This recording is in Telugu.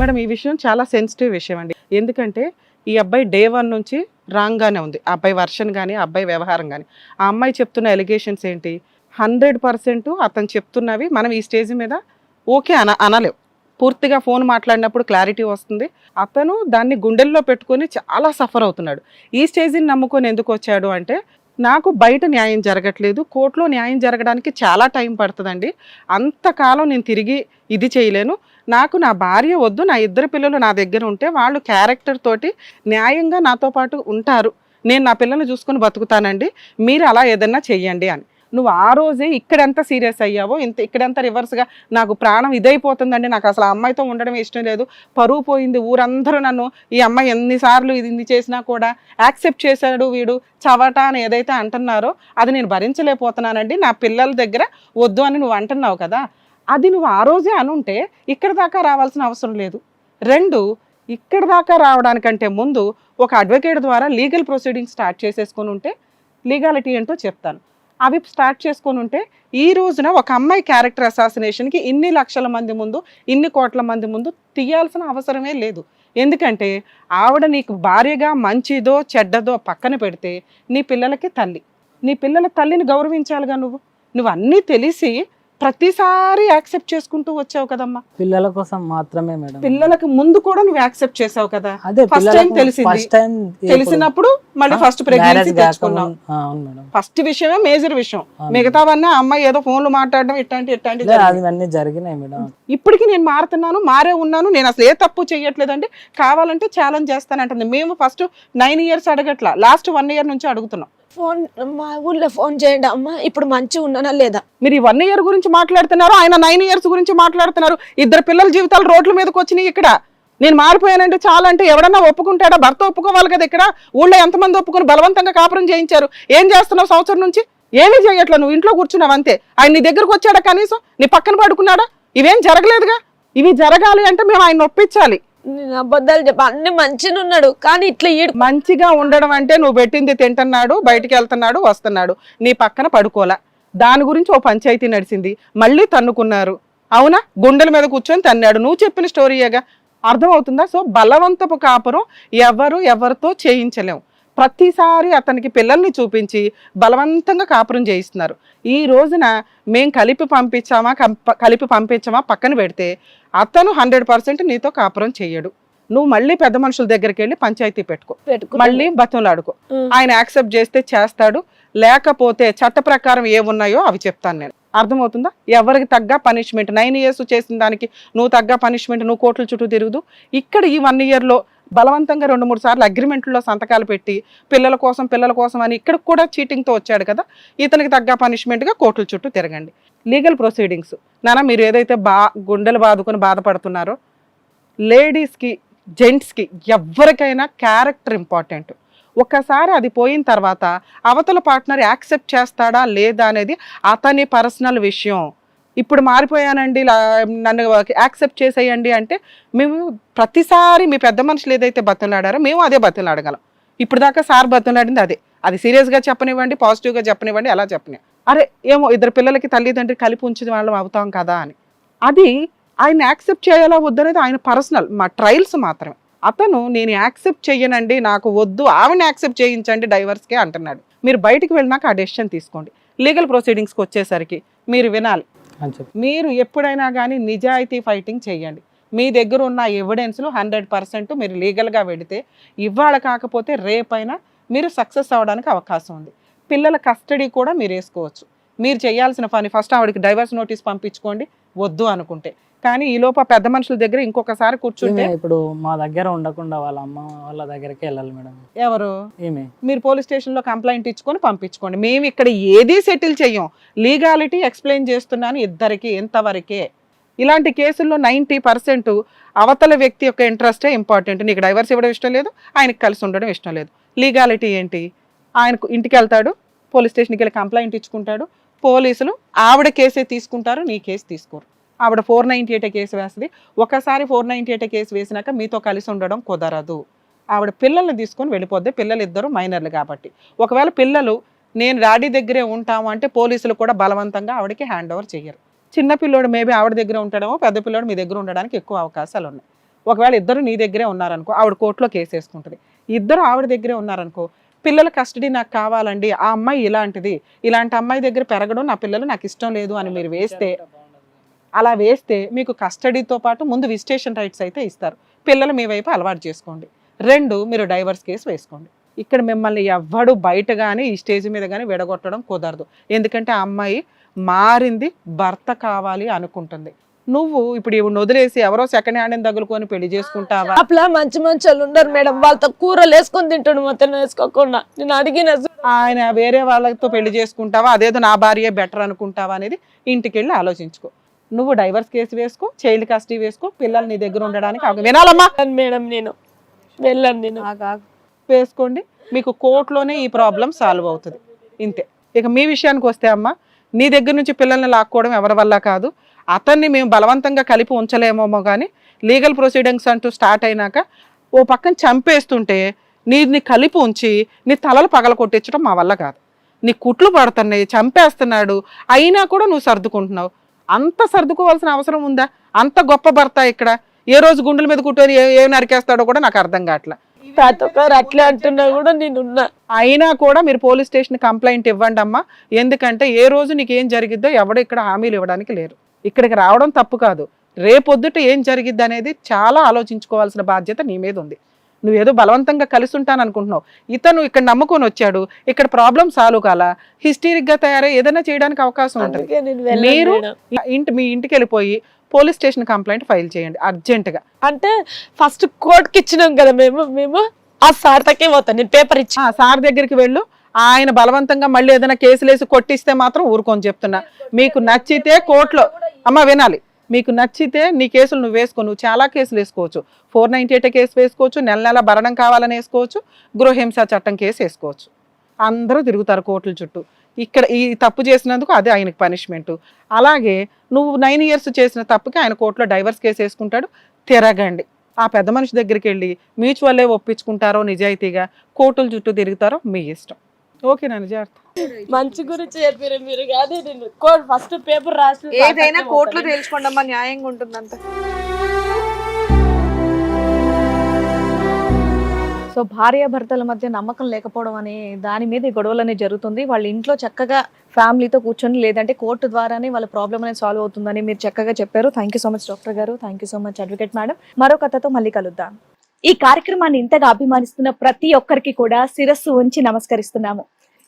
మేడం ఈ విషయం చాలా సెన్సిటివ్ విషయం అండి. ఎందుకంటే ఈ అబ్బాయి డే వన్ నుంచి రాంగ్గానే ఉంది. ఆ అబ్బాయి వర్షన్ కానీ ఆ అబ్బాయి వ్యవహారం కానీ ఆ అమ్మాయి చెప్తున్న ఎలిగేషన్స్ ఏంటి? హండ్రెడ్ పర్సెంట్ అతను చెప్తున్నవి మనం ఈ స్టేజ్ మీద ఓకే అన అనలేం. పూర్తిగా ఫోన్ మాట్లాడినప్పుడు క్లారిటీ వస్తుంది. అతను దాన్ని గుండెల్లో పెట్టుకొని చాలా సఫర్ అవుతున్నాడు. ఈ స్టేజ్ని నమ్ముకొని ఎందుకు వచ్చాడు అంటే నాకు బయట న్యాయం జరగట్లేదు. కోర్టులో న్యాయం జరగడానికి చాలా టైం పడుతుందండి. అంతకాలం నేను తిరిగి ఇది చేయలేను. నాకు నా భార్య వద్దు నా ఇద్దరు పిల్లలు నా దగ్గర ఉంటే వాళ్ళు క్యారెక్టర్ తోటి న్యాయంగా నాతో పాటు ఉంటారు. నేను నా పిల్లల్ని చూసుకుని బతుకుతానండి. మీరు అలా ఏదన్నా చెయ్యండి అని. నువ్వు ఆ రోజే ఇక్కడెంత సీరియస్ అయ్యావో ఇంత ఇక్కడెంత రివర్స్గా నాకు ప్రాణం ఇదైపోతుందండి. నాకు అసలు అమ్మాయితో ఉండడం ఇష్టం లేదు. పరువు పోయింది ఊరందరూ నన్ను ఈ అమ్మాయి ఎన్నిసార్లు ఇది ఇది చేసినా కూడా యాక్సెప్ట్ చేశాడు వీడు చవట అని ఏదైతే అంటున్నారో అది నేను భరించలేకపోతున్నానండి. నా పిల్లల దగ్గర వద్దు అని నువ్వు అంటున్నావు కదా అది నువ్వు ఆ రోజే అనుంటే ఇక్కడ దాకా రావాల్సిన అవసరం లేదు. రెండు ఇక్కడ దాకా రావడానికంటే ముందు ఒక అడ్వకేట్ ద్వారా లీగల్ ప్రొసీడింగ్ స్టార్ట్ చేసేసుకొని ఉంటే లీగాలిటీ ఏంటో చెప్తాను. అవి స్టార్ట్ చేసుకొని ఉంటే ఈ రోజున ఒక అమ్మాయి క్యారెక్టర్ అసాసినేషన్కి ఇన్ని లక్షల మంది ముందు ఇన్ని కోట్ల మంది ముందు తీయాల్సిన అవసరమే లేదు. ఎందుకంటే ఆవిడ నీకు భార్యగా మంచిదో చెడ్డదో పక్కన పెడితే నీ పిల్లలకి తల్లి. నీ పిల్లల తల్లిని గౌరవించాలిగా నువ్వు. నువ్వు అన్నీ తెలిసి ప్రతిసారి యాక్సెప్ట్ చేసుకుంటూ వచ్చావు కదమ్మా. పిల్లల కోసం మాత్రమే మేడం. పిల్లలకు ముందు కూడా నువ్వు యాక్సెప్ట్ చేసావు కదా. అదే ఫస్ట్ టైం తెలిసింది. ఫస్ట్ టైం తెలిసినప్పుడు మళ్ళీ ఫస్ట్ ప్రెగ్నెన్సీ తెచ్చుకున్నావు. ఫస్ట్ విషయమే మేజర్ విషయం. మిగతావన్నీ అమ్మాయి ఏదో ఫోన్లు మాట్లాడడం ఇట్లాంటి ఇట్లాంటి. అవన్నీ జరిగినాయి మేడం. ఇప్పటికి నేను మారుతున్నాను మారే ఉన్నాను. నేను అసలు ఏ తప్పు చేయట్లేదండి కావాలంటే ఛాలెంజ్ చేస్తానంటుంది. మేము ఫస్ట్ నైన్ ఇయర్స్ అడగట్లా. లాస్ట్ వన్ ఇయర్ నుంచి అడుగుతున్నాం. ఫోన్ మా ఊళ్ళో ఫోన్ చేయండి అమ్మ ఇప్పుడు మంచిగా ఉన్నానా లేదా? మీరు ఈ వన్ ఇయర్ గురించి మాట్లాడుతున్నారు ఆయన నైన్ ఇయర్స్ గురించి మాట్లాడుతున్నారు ఇద్దరు పిల్లల జీవితాలు రోడ్ల మీదకి వచ్చినాయి ఇక్కడ. నేను మారిపోయానంటే చాలా అంటే ఎవడన్నా ఒప్పుకుంటాడా? భర్త ఒప్పుకోవాలి కదా ఇక్కడ? ఊళ్ళో ఎంతమంది ఒప్పుకొని బలవంతంగా కాపురం చేయించారు? ఏం చేస్తున్నావు సంవత్సరం నుంచి? ఏమీ చేయట్లా? నువ్వు ఇంట్లో కూర్చున్నావు అంతే. ఆయన నీ దగ్గరకు వచ్చాడా కనీసం? నీ పక్కన పడుకున్నాడా? ఇవేం జరగలేదుగా? ఇవి జరగాలి అంటే మేము ఆయన ఒప్పించాలి. నేను అబద్ధాలు చెప్ప అన్ని మంచిగా ఉన్నాడు. కానీ ఇట్లా ఈడు మంచిగా ఉండడం అంటే నువ్వు పెట్టింది తింటున్నాడు బయటికి వెళ్తున్నాడు వస్తున్నాడు. నీ పక్కన పడుకోలా దాని గురించి ఓ పంచాయతీ నడిచింది. మళ్ళీ తన్నుకున్నారు. అవునా? గుండెల మీద కూర్చొని తన్నాడు. నువ్వు చెప్పిన స్టోరీయేగా అర్థమవుతుందా? సో బలవంతపు కాపురం ఎవరు ఎవరితో చేయించలేం. ప్రతిసారి అతనికి పిల్లల్ని చూపించి బలవంతంగా కాపురం చేయిస్తున్నారు. ఈ రోజున మేం కలిపి పంపించామా కలిపి పంపించామా పక్కన పెడితే అతను హండ్రెడ్ పర్సెంట్ నీతో కాపురం చెయ్యడు. నువ్వు మళ్ళీ పెద్ద మనుషుల దగ్గరికి వెళ్ళి పంచాయతీ పెట్టుకో. మళ్ళీ బతులాడుకో. ఆయన యాక్సెప్ట్ చేస్తే చేస్తాడు. లేకపోతే చట్ట ప్రకారం ఏమున్నాయో అవి చెప్తాను నేను. అర్థమవుతుందా? ఎవరికి తగ్గ పనిష్మెంట్ నైన్ ఇయర్స్ చేసిన దానికి నువ్వు తగ్గ పనిష్మెంట్ నువ్వు కోట్ల చుట్టూ తిరుగుదు. ఇక్కడ ఈ వన్ ఇయర్లో బలవంతంగా రెండు మూడు సార్లు అగ్రిమెంట్లో సంతకాలు పెట్టి పిల్లల కోసం పిల్లల కోసం అని ఇక్కడ కూడా చీటింగ్తో వచ్చాడు కదా. ఇతనికి తగ్గ పనిష్మెంట్గా కోర్టుల చుట్టూ తిరగండి. లీగల్ ప్రొసీడింగ్స్ నానా మీరు ఏదైతే బా గుండెలు బాదుకొని బాధపడుతున్నారో లేడీస్కి జెంట్స్కి ఎవరికైనా క్యారెక్టర్ ఇంపార్టెంట్ ఒక్కసారి అది పోయిన తర్వాత అవతల పార్ట్నర్ యాక్సెప్ట్ చేస్తాడా లేదా అనేది అతని పర్సనల్ విషయం. ఇప్పుడు మారిపోయానండి నన్ను యాక్సెప్ట్ చేసేయండి అంటే మేము ప్రతిసారి మీ పెద్ద మనుషులు ఏదైతే బతులాడారో మేము అదే బతులాడగలం ఇప్పుడు దాకా సార్ బతులాడింది అదే. అది సీరియస్గా చెప్పనివ్వండి పాజిటివ్గా చెప్పనివ్వండి అలా చెప్పని. అరే ఏమో ఇద్దరు పిల్లలకి తల్లిదండ్రి కలిపి ఉంచిన వాళ్ళం అవుతాం కదా అని. అది ఆయన యాక్సెప్ట్ చేయాలా వద్దనేది ఆయన పర్సనల్ మా ట్రయల్స్ మాత్రమే. అతను నేను యాక్సెప్ట్ చెయ్యనండి నాకు వద్దు ఆవిడని యాక్సెప్ట్ చేయించండి డైవర్స్కే అంటున్నాడు. మీరు బయటికి వెళ్ళినాక ఆ డెసిషన్ తీసుకోండి. లీగల్ ప్రొసీడింగ్స్కి వచ్చేసరికి మీరు వినాలి. మీరు ఎప్పుడైనా కానీ నిజాయితీ ఫైటింగ్ చేయండి మీ దగ్గర ఉన్న ఎవిడెన్స్లు హండ్రెడ్ పర్సెంట్ మీరు లీగల్గా పెడితే ఇవాళ కాకపోతే రేపైనా మీరు సక్సెస్ అవ్వడానికి అవకాశం ఉంది. పిల్లల కస్టడీ కూడా మీరు వేసుకోవచ్చు. మీరు చేయాల్సిన పని ఫస్ట్ ఆవిడకి డైవర్స్ నోటీస్ పంపించుకోండి వద్దు అనుకుంటే. కానీ ఈ లోప పెద్ద మనుషుల దగ్గర ఇంకొకసారి కూర్చుంటే ఇప్పుడు మా దగ్గర ఉండకుండా వాళ్ళ అమ్మ వాళ్ళ దగ్గరికి వెళ్ళాలి మేడం. ఎవరు? మీరు పోలీస్ స్టేషన్లో కంప్లైంట్ ఇచ్చుకొని పంపించుకోండి. మేము ఇక్కడ ఏదీ సెటిల్ చెయ్యం. లీగాలిటీ ఎక్స్ప్లెయిన్ చేస్తున్నాను ఇద్దరికి ఎంతవరకే ఇలాంటి కేసుల్లో నైంటీ పర్సెంట్ అవతల వ్యక్తి యొక్క ఇంట్రెస్టే ఇంపార్టెంట్. నీకు డైవర్స్ ఇవ్వడం ఇష్టం లేదు ఆయనకు కలిసి ఉండడం ఇష్టం లేదు. లీగాలిటీ ఏంటి? ఆయనకు ఇంటికి వెళ్తాడు పోలీస్ స్టేషన్కి వెళ్ళి కంప్లైంట్ ఇచ్చుకుంటాడు పోలీసులు ఆవిడ కేసే తీసుకుంటారు నీ కేసు తీసుకోరు. ఆవిడ ఫోర్ నైంటీ ఎయిట్ కేసు వేస్తుంది. ఒకసారి ఫోర్ నైంటీ ఎయిట్ కేసు వేసినాక మీతో కలిసి ఉండడం కుదరదు. ఆవిడ పిల్లల్ని తీసుకొని వెళ్ళిపోద్ది. పిల్లలు ఇద్దరు మైనర్లు కాబట్టి. ఒకవేళ పిల్లలు నేను డాడీ దగ్గరే ఉంటాము అంటే పోలీసులు కూడా బలవంతంగా ఆవిడకి హ్యాండ్ ఓవర్ చేయరు చిన్న పిల్లోడు మేబీ ఆవిడ దగ్గర ఉంటాడేమో పెద్ద పిల్లోడు మీ దగ్గర ఉండడానికి ఎక్కువ అవకాశాలు ఉన్నాయి. ఒకవేళ ఇద్దరు నీ దగ్గరే ఉన్నారనుకో ఆవిడ కోర్టులో కేసు వేసుకుంటుంది. ఇద్దరు ఆవిడ దగ్గరే ఉన్నారనుకో పిల్లల కస్టడీ నాకు కావాలండి ఆ అమ్మాయి ఇలాంటిది ఇలాంటి అమ్మాయి దగ్గర పెరగడం నా పిల్లలు నాకు ఇష్టం లేదు అని మీరు వేస్తే అలా వేస్తే మీకు కస్టడీతో పాటు ముందు విజిటేషన్ రైట్స్ అయితే ఇస్తారు. పిల్లలు మీ వైపు అలవాటు చేసుకోండి. రెండు మీరు డైవర్స్ కేసు వేసుకోండి. ఇక్కడ మిమ్మల్ని ఎవ్వడు బయట కానీ ఈ స్టేజ్ మీద కానీ విడగొట్టడం కుదరదు. ఎందుకంటే ఆ అమ్మాయి మారింది భర్త కావాలి అనుకుంటుంది. నువ్వు ఇప్పుడు ఇవి వదిలేసి ఎవరో సెకండ్ హ్యాండ్ తగులుకొని పెళ్ళి చేసుకుంటావా? అట్లా మంచి మంచి వాళ్ళు ఉన్నారు మేడం. వాళ్ళతో కూరలు వేసుకొని తింటాడు మొత్తం వేసుకోకుండా. నేను అడిగిన ఆయన వేరే వాళ్ళతో పెళ్ళి చేసుకుంటావా? అదేదో నా భార్య బెటర్ అనుకుంటావా అనేది ఇంటికి వెళ్ళి ఆలోచించుకో. నువ్వు డైవర్స్ కేసు వేసుకో చైల్డ్ కస్టడీ వేసుకో పిల్లలు నీ దగ్గర ఉండడానికి వినాలమ్మా. మేడం నేను. వెళ్ళను నేను. వేసుకోండి. మీకు కోర్టులోనే ఈ ప్రాబ్లం సాల్వ్ అవుతుంది. ఇంతే. ఇక మీ విషయానికి వస్తే అమ్మ నీ దగ్గర నుంచి పిల్లల్ని లాక్కోవడం ఎవరి వల్ల కాదు. అతన్ని మేము బలవంతంగా కలిపి ఉంచలేమేమో కానీ లీగల్ ప్రొసీడింగ్స్ అంటూ స్టార్ట్ అయినాక ఓ పక్కన చంపేస్తుంటే నీని కలిపి ఉంచి నీ తలలు పగల కొట్టించడం మా వల్ల కాదు. నీ కుట్లు పడుతున్నాయి చంపేస్తున్నాడు. అయినా కూడా నువ్వు సర్దుకుంటున్నావు. అంత సర్దుకోవాల్సిన అవసరం ఉందా? అంత గొప్ప భర్త ఇక్కడ? ఏ రోజు గుండెల మీద కుట్టుకొని ఏ నరికేస్తాడో కూడా నాకు అర్థం కావట్లే. ప్రతి ఒక్కరు అట్లే అంటున్నా కూడా అయినా కూడా మీరు పోలీస్ స్టేషన్ కంప్లైంట్ ఇవ్వండి అమ్మా. ఎందుకంటే ఏ రోజు నీకు ఏం జరిగిద్దో ఎవడు ఇక్కడ హామీలు ఇవ్వడానికి లేరు. ఇక్కడికి రావడం తప్పు కాదు. రేపొద్దుట ఏం జరిగిద్ది అనేది చాలా ఆలోచించుకోవాల్సిన బాధ్యత నీ మీద ఉంది. నువ్వేదో బలవంతంగా కలిసి ఉంటాను అనుకుంటున్నావు ఇతను ఇక్కడ నమ్ముకొని వచ్చాడు. ఇక్కడ ప్రాబ్లం సాల్వ్ కాలా. హిస్టీరిక్గా తయారై ఏదైనా చేయడానికి అవకాశం ఉంటుంది. మీరు. ఇంటి మీ ఇంటికి వెళ్ళిపోయి పోలీస్ స్టేషన్ కంప్లైంట్ ఫైల్ చేయండి. అర్జెంట్గా అంటే ఫస్ట్ కోర్టుకి ఇచ్చినాం కదా మేము. మేము ఆ సార్ తక్కే పోతాను నేను పేపర్ ఇచ్చి సార్ దగ్గరికి వెళ్ళు. ఆయన బలవంతంగా మళ్ళీ ఏదైనా కేసులు వేసి కొట్టిస్తే మాత్రం ఊరుకొని చెప్తున్నా. మీకు నచ్చితే కోర్టులో అమ్మ వినాలి. మీకు నచ్చితే నీ కేసులు నువ్వు వేసుకో నువ్వు చాలా కేసులు వేసుకోవచ్చు. ఫోర్ నైన్టీ ఎయిట్ కేసు వేసుకోవచ్చు నెల నెల భరణం కావాలని వేసుకోవచ్చు గృహహింస చట్టం కేసు వేసుకోవచ్చు. అందరూ తిరుగుతారు కోర్టుల చుట్టూ. ఇక్కడ ఈ తప్పు చేసినందుకు అదే ఆయనకు పనిష్మెంట్. అలాగే నువ్వు నైన్ ఇయర్స్ చేసిన తప్పుకి ఆయన కోర్టులో డైవర్స్ కేసు వేసుకుంటాడు తిరగండి. ఆ పెద్ద మనిషి దగ్గరికి వెళ్ళి మ్యూచువల్లే ఒప్పించుకుంటారో నిజాయితీగా కోర్టుల చుట్టూ తిరుగుతారో మీ ఇష్టం. ఓకే నా మంచి గురించి చెప్పారు మీరు కాదు నేను ఫస్ట్ పేపర్ రాసి ఏదైనా కోర్టులో తేల్చుకోండి అమ్మా న్యాయంగా ఉంటుంది అంత సో భార్యాభర్తల మధ్య నమ్మకం లేకపోవడం అనే దాని మీద ఈ గొడవలు అనేది జరుగుతుంది. వాళ్ళ ఇంట్లో చక్కగా ఫ్యామిలీతో కూర్చొని లేదంటే కోర్టు ద్వారానే వాళ్ళ ప్రాబ్లం అనేది సాల్వ్ అవుతుందని మీరు చక్కగా చెప్పారు. Thank you so much doctor గారు. Thank you so much advocate madam మరో కథతో మళ్ళీ కలుద్దాం. ఈ కార్యక్రమాన్ని ఇంతగా అభిమానిస్తున్న ప్రతి ఒక్కరికి కూడా శిరస్సు ఉంచి నమస్కరిస్తున్నాము.